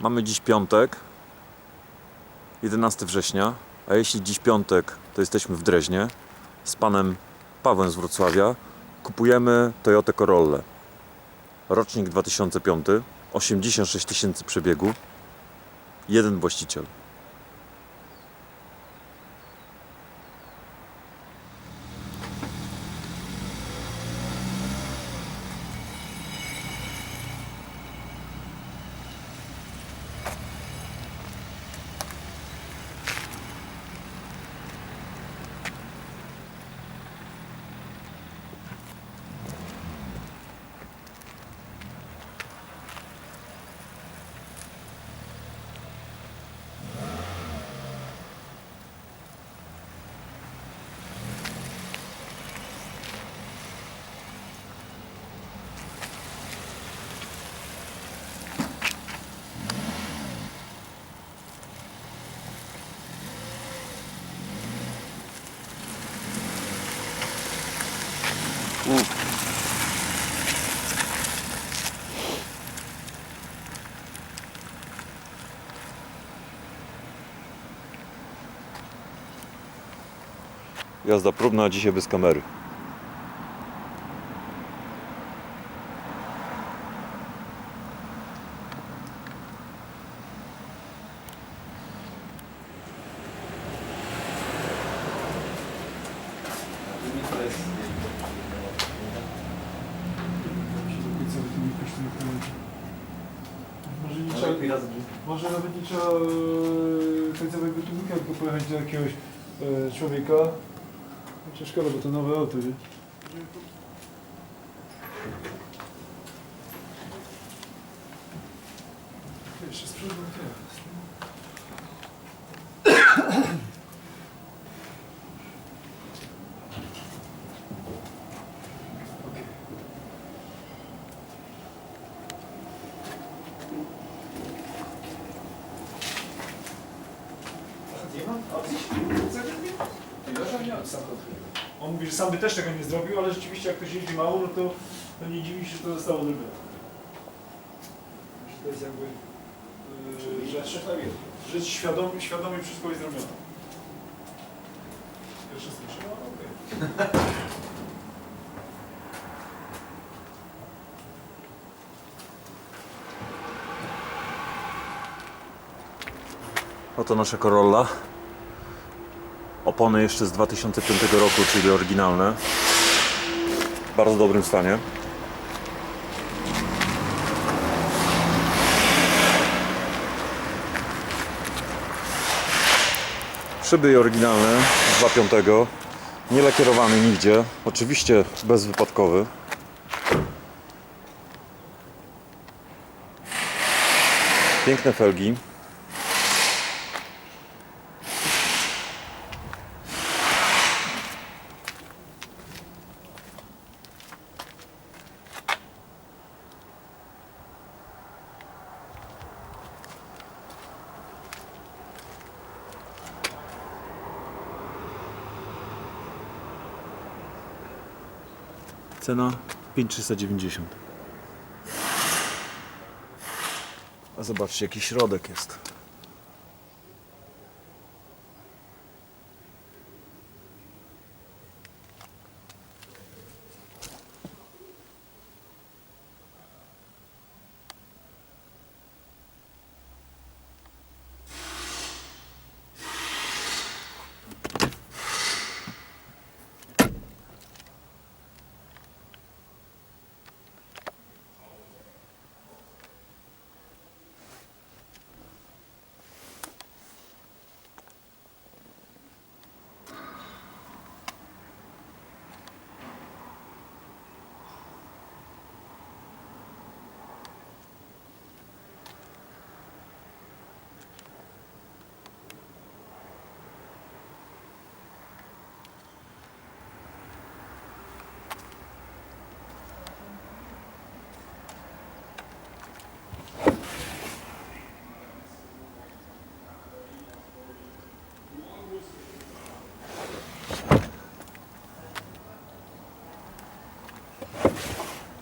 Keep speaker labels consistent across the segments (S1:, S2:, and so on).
S1: Mamy dziś piątek, 11 września, a jeśli dziś piątek, to jesteśmy w Dreźnie z panem Pawłem z Wrocławia. Kupujemy Toyota Corolla. Rocznik 2005, 86 tysięcy przebiegu, jeden właściciel. Jazda próbna, dzisiaj bez kamery.
S2: Może nie trzeba, może nawet nie trzeba e, końcowego tłumika, tylko pojechać do jakiegoś e, człowieka. Chociaż szkoda, bo to nowe auto, nie? Jeszcze z przodu nie. Okej. On mówi, że sam by też tego nie zrobił, ale rzeczywiście jak ktoś jeździ mało, no to, to nie dziwi się, że to zostało zrobione. To jest jakby, yy, że, że jest świadomie, świadomie wszystko jest zrobione. Pierwsze słyszę, no okej.
S1: Oto nasza Corolla. Opony jeszcze z 2005 roku, czyli oryginalne. W bardzo dobrym stanie. Szyby oryginalne z 2005. Nie lakierowany nigdzie. Oczywiście bezwypadkowy. Piękne felgi. Cena 5390. A zobaczcie, jaki środek jest.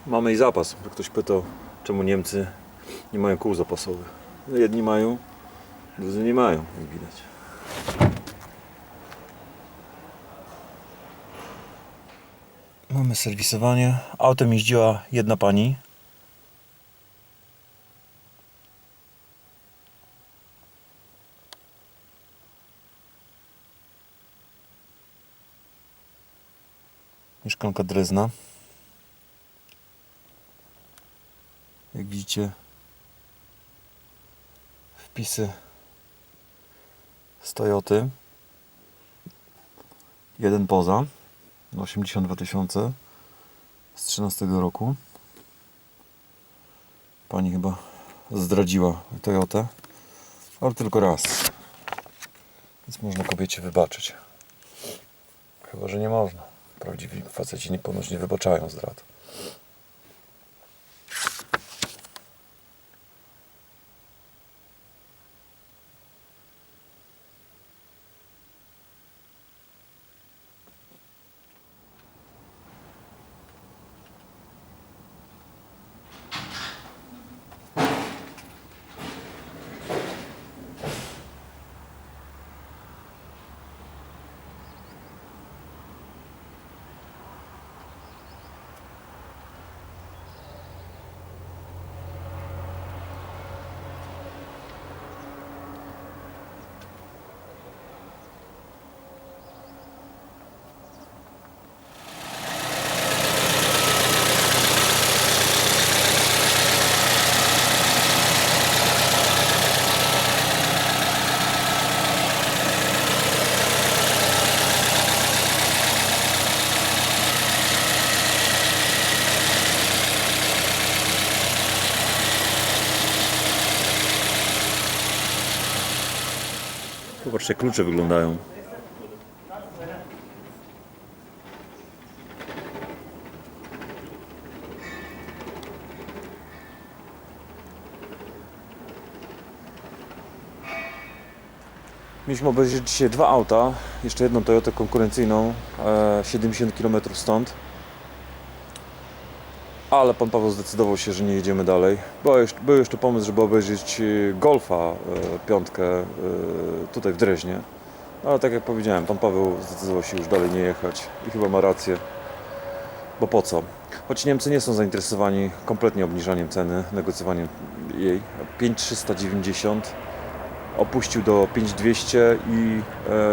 S1: Mamy i zapas. Ktoś pytał, czemu Niemcy nie mają kół zapasowych. No jedni mają, drudzy nie mają, jak widać. Mamy serwisowanie. Autem jeździła jedna pani. Mieszkanka Drezna. Jak widzicie, wpisy z Toyoty. Jeden poza. 82 tysiące z 13 roku. Pani chyba zdradziła Toyotę, ale tylko raz. Więc można kobiecie wybaczyć. Chyba, że nie można. Prawdziwi faceci nie ponoć nie wybaczają zdrad. Jak klucze wyglądają. Mieliśmy obejrzeć dzisiaj dwa auta. Jeszcze jedną Toyotę konkurencyjną, e, 70 km stąd. Ale pan Paweł zdecydował się, że nie jedziemy dalej. Był jeszcze, był jeszcze pomysł, żeby obejrzeć e, Golfa e, piątkę e, tutaj w Dreźnie. Ale tak jak powiedziałem, pan Paweł zdecydował się już dalej nie jechać i chyba ma rację. Bo po co? Choć Niemcy nie są zainteresowani kompletnie obniżaniem ceny, negocjowaniem jej. 5390 opuścił do 5200 i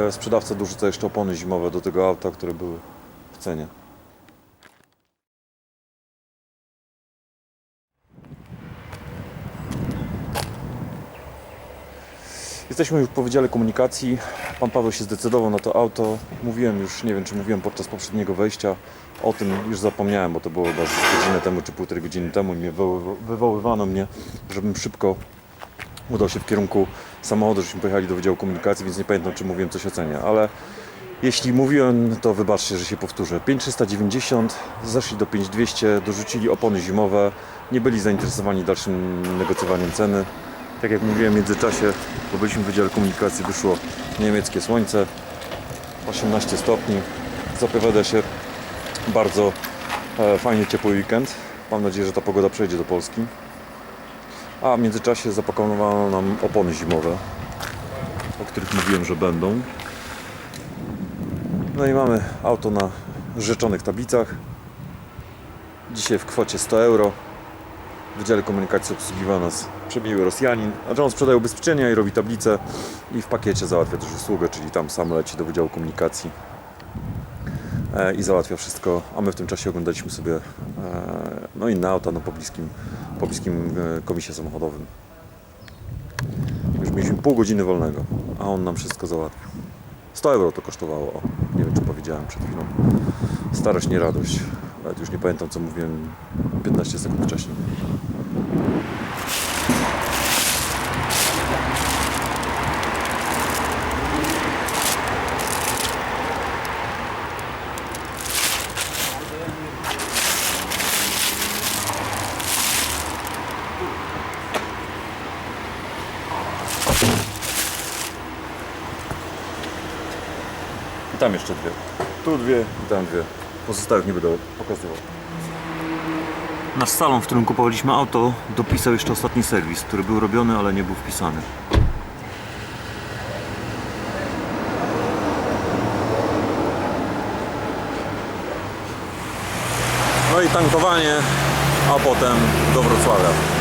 S1: e, sprzedawca dorzuca jeszcze opony zimowe do tego auta, które były w cenie. Jesteśmy już po Wydziale Komunikacji. Pan Paweł się zdecydował na to auto. Mówiłem już, nie wiem czy mówiłem podczas poprzedniego wejścia o tym, już zapomniałem, bo to było chyba godzinę temu czy półtorej godziny temu. Mnie wywoły- wywoływano mnie, żebym szybko udał się w kierunku samochodu, żeśmy pojechali do Wydziału Komunikacji, więc nie pamiętam czy mówiłem coś o cenie, ale jeśli mówiłem, to wybaczcie, że się powtórzę. 5390, zeszli do 5200, dorzucili opony zimowe, nie byli zainteresowani dalszym negocjowaniem ceny. Tak jak mówiłem w międzyczasie, bo byliśmy w Wydziale Komunikacji, wyszło niemieckie słońce, 18 stopni. Zapowiada się bardzo e, fajnie ciepły weekend. Mam nadzieję, że ta pogoda przejdzie do Polski. A w międzyczasie zapakowano nam opony zimowe, o których mówiłem, że będą. No i mamy auto na rzeczonych tablicach. Dzisiaj w kwocie 100 euro. W Wydziale Komunikacji obsługiwał nas przebiły Rosjanin. Znaczy on sprzedaje ubezpieczenia i robi tablice i w pakiecie załatwia też usługę, czyli tam sam leci do Wydziału Komunikacji e, i załatwia wszystko, a my w tym czasie oglądaliśmy sobie e, no inne auta no, po bliskim, po bliskim e, komisie samochodowym. Już mieliśmy pół godziny wolnego, a on nam wszystko załatwił. 100 euro to kosztowało, o, nie wiem czy powiedziałem przed chwilą. Starość, nie radość. Nawet już nie pamiętam co mówiłem 15 sekund wcześniej. I tam jeszcze dwie. Tu dwie i tam dwie. Pozostałych nie będę pokazywał. Nasz salon, w którym kupowaliśmy auto, dopisał jeszcze ostatni serwis, który był robiony, ale nie był wpisany. No i tankowanie, a potem do Wrocławia.